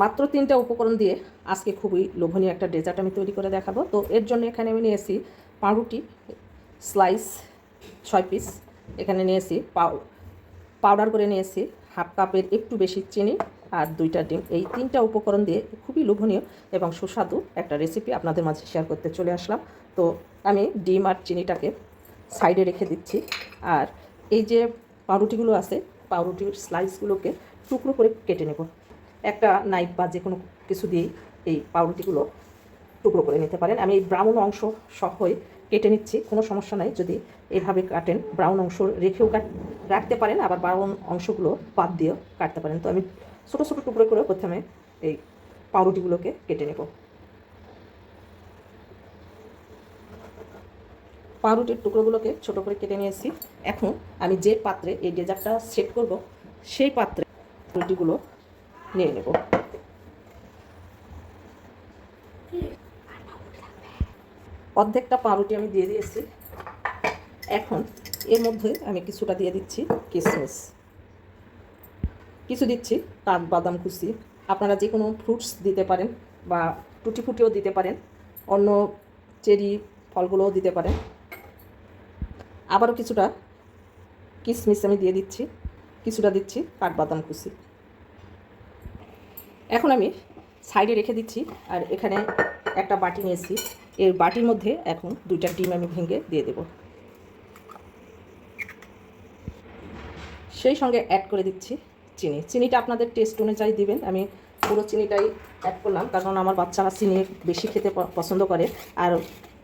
মাত্র তিনটা উপকরণ দিয়ে আজকে খুবই লোভনীয় একটা ডেজার্ট আমি তৈরি করে দেখাবো। তো এর জন্য এখানে আমি নিয়েছি পাউরুটি স্লাইস ছয় পিস এখানে নিয়েছি পাউ পাউডার করে নিয়েছি হাফ কাপের একটু বেশি চিনি আর দুইটা ডিম। এই তিনটা উপকরণ দিয়ে খুবই লোভনীয় এবং সুস্বাদু একটা রেসিপি আপনাদের মাঝে শেয়ার করতে চলে আসলাম। তো আমি ডিম আর চিনিটাকে সাইডে রেখে দিচ্ছি। আর এই যে পাউরুটিগুলো আছে, পাউরুটির স্লাইসগুলোকে টুকরো করে কেটে নেব। একটা নাইফ বা যে কোনো কিছু দিয়েই এই পাউরুটিগুলো টুকরো করে নিতে পারেন। আমি এই ব্রাউন অংশ সহই কেটে নিচ্ছি, কোনো সমস্যা নাই। যদি এভাবে কাটেন, ব্রাউন অংশ রেখেও কাট রাখতে পারেন, আবার ব্রাউন অংশগুলো বাদ দিয়েও কাটতে পারেন। তো আমি ছোটো ছোটো টুকরো করে প্রথমে এই পাউরুটিগুলোকে কেটে নেব। পাউরুটির টুকরোগুলোকে ছোট করে কেটে নিয়েছি। এখন আমি যে পাত্রে এই ডেজার্টটা সেট করব, সেই পাত্রে রুটিগুলো নিয়ে নেব। অর্ধেকটা পাউরুটি আমি দিয়ে দিয়েছি। এখন এর মধ্যে আমি কিছুটা দিয়ে দিচ্ছি কিশমিশ কিছু দিচ্ছি কাঠ, বাদাম, কুচি। আপনারা যে কোনো ফ্রুটস দিতে পারেন বা টুটি ফুটিও দিতে পারেন। অন্য চেরি ফলগুলোও দিতে পারেন। আবারও কিছুটা কিশমিশ আমি দিয়ে দিচ্ছি। কিছুটা দিচ্ছি কাঠবাদাম কুচি। এখন আমি সাইডে রেখে দিচ্ছি, আর এখানে একটা বাটি নিয়েছি। এর বাটির মধ্যে এখন দুইটা ডিম আমি ভেঙে দিয়ে দেব। সেই সঙ্গে অ্যাড করে দিচ্ছি চিনি। চিনিটা আপনাদের টেস্ট অনুযায়ী দিবেন। আমি পুরো চিনিটাই অ্যাড করলাম, কারণ আমার বাচ্চারা চিনি বেশি খেতে পছন্দ করে। আর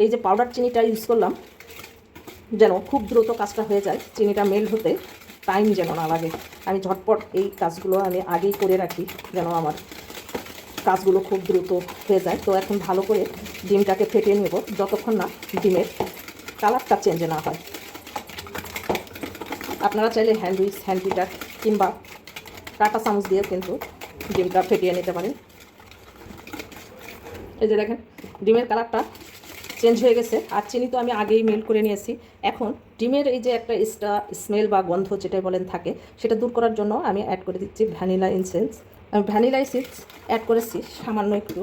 এই যে পাউডার চিনিটা ইউজ করলাম, যেন খুব দ্রুত কাজটা হয়ে যায়, চিনিটা মেল্ট হতে টাইম যেন না লাগে। আমি ঝটপট এই কাজগুলো আমি আগেই করে রাখি, যেন আমার কাজগুলো খুব দ্রুত হয়ে যায়। তো এখন ভালো করে ডিমটাকে ফেটিয়ে নেব। যতক্ষণ না ডিমের কালারটা চেঞ্জ না হয়। আপনারা চাইলে হ্যান্ড উইচ হ্যান্ড বিটার কিংবা কাটা চামচ দিয়ে কিন্তু ডিমটা ফেটিয়ে নিতে পারেন। এই যে দেখেন, ডিমের কালারটা চেঞ্জ হয়ে গেছে। আর চিনি তো আমি আগেই মেল্ট করে নিয়েছি। এখন ডিমের এই যে একটা স্টা স্মেল বা গন্ধ যেটা বলেন থাকে, সেটা দূর করার জন্য আমি অ্যাড করে দিচ্ছি vanilla incense vanilla essence add করেছি, সামান্য একটু।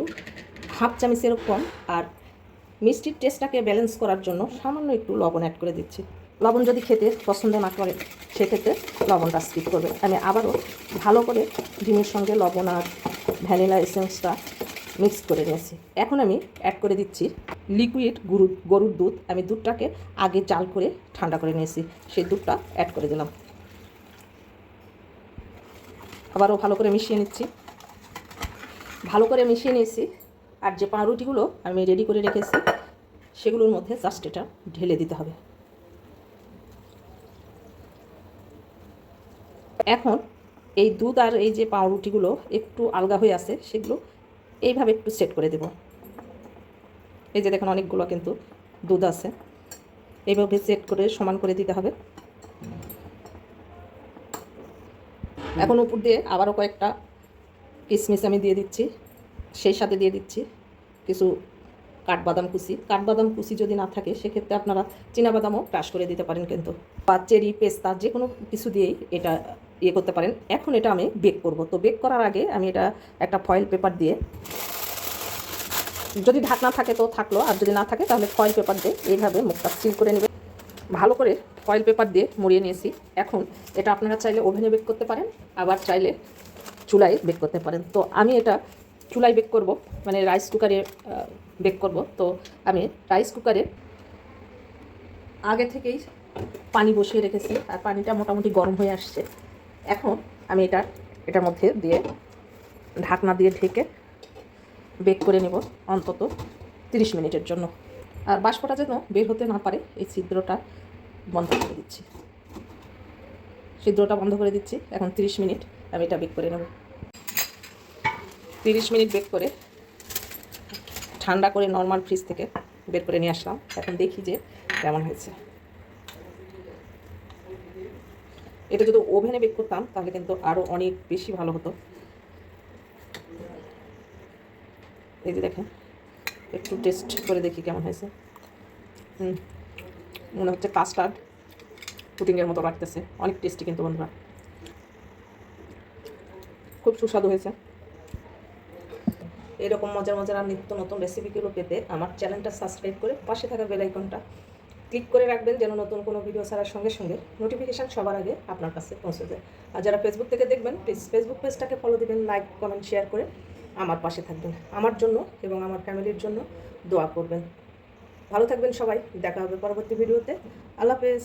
হাফ চামচের কম। আর মিষ্টির টেস্টটাকে ব্যালেন্স করার জন্য সামান্য একটু লবণ অ্যাড করে দিচ্ছি। লবণ যদি খেতে পছন্দ না করে, সেক্ষেত্রে লবণটা স্কিপ করবে আমি আবারও ভালো করে ডিমের সঙ্গে লবণ আর ভ্যানিলা এসেন্সটা মিক্স করে নিয়েছি। এখন আমি অ্যাড করে দিচ্ছি লিকুইড গরু গরুর দুধ। আমি দুধটাকে আগে জাল করে ঠান্ডা করে নিয়েছি। সেই দুধটা অ্যাড করে দিলাম। আবারও ভালো করে মিশিয়ে নিচ্ছি। ভালো করে মিশিয়ে নিয়েছি। আর যে পাউরুটিগুলো আমি রেডি করে রেখেছি, সেগুলোর মধ্যে জাস্ট এটা ঢেলে দিতে হবে। এখন এই দুধ আর এই যে পাউরুটিগুলো একটু আলগা হয়ে আছে, সেগুলো এইভাবে একটু সেট করে দেব। এই যে দেখুন অনেকগুলো কিন্তু দুধ আছে। এইভাবে সেট করে সমান করে দিতে হবে। এখন উপর দিয়ে আবারও কয়েকটা কিশমিশ আমি দিয়ে দিচ্ছি, সেই সাথে দিয়ে দিচ্ছি কিছু কাঠবাদাম কুচি। কাঠবাদাম কুচি যদি না থাকে, সেক্ষেত্রে আপনারা বাদামও ক্রাশ করে দিতে পারেন কিন্তু। বা চেরি, পেস্তা, যে কোনো কিছু দিয়েই এটা ইয়ে করতে পারেন। এখন এটা আমি বেক করব। তো বেক করার আগে আমি এটা একটা ফয়েল পেপার দিয়ে, যদি ঢাকনা থাকে তো থাকল, আর যদি না থাকে তাহলে ফয়েল পেপার দিয়ে এইভাবে মুখটা সিল করে নেবে ভালো করে ফয়েল পেপার দিয়ে মুড়িয়ে নিয়েছি। এখন এটা আপনারা চাইলে ওভেনে বেক করতে পারেন, আবার চাইলে চুলায় বেক করতে পারেন। তো আমি এটা চুলায় বেক করব মানে রাইস কুকারে বেক করব। তো আমি রাইস কুকারে আগে থেকেই পানি বসিয়ে রেখেছি, আর পানিটা মোটামুটি গরম হয়ে আসছে। এখন আমি এটা, এটার মধ্যে দিয়ে ঢাকনা দিয়ে ঢেকে বেক করে নেব অন্তত তিরিশ মিনিটের জন্য। আর বাষ্পটা যেন বের হতে না পারে, এই ছিদ্রটা বন্ধ করে দিচ্ছি। ছিদ্রটা বন্ধ করে দিচ্ছি। এখন তিরিশ মিনিট আমি এটা বেক করে নেব। তিরিশ মিনিট বেক করে ঠান্ডা করে নর্মাল ফ্রিজ থেকে বের করে নিয়ে আসলাম। এখন দেখি যে কেমন হয়েছে। এটা যদি ওভেনে বেক করতাম, তাহলে কিন্তু আরও অনেক বেশি ভালো হতো। এই যে দেখেন, একটু টেস্ট করে দেখি কেমন হয়েছে। হুম। মনে হচ্ছে কাস্টার্ড পুটিংয়ের মতো লাগতেছে। অনেক টেস্টি কিন্তু বন্ধুরা। খুব সুস্বাদু হয়েছে। এরকম মজার মজার আর নিত্য নতুন রেসিপিগুলো পেতে আমার চ্যানেলটা সাবস্ক্রাইব করে পাশে থাকা বেল আইকনটা ক্লিক করে রাখবেন যেন নতুন কোনো ভিডিও ছাড়ার সঙ্গে সঙ্গে নোটিফিকেশান সবার আগে আপনার কাছে পৌঁছে যায়। আর যারা ফেসবুক থেকে দেখবেন ফেসবুক পেজটাকে ফলো দিবেন লাইক কমেন্ট শেয়ার করে আমার পাশে থাকবেন। আমার জন্য এবং আমার ফ্যামিলির জন্য দোয়া করবেন। ভালো থাকবেন সবাই দেখা হবে পরবর্তী ভিডিওতে। আল্লাহ হাফেজ।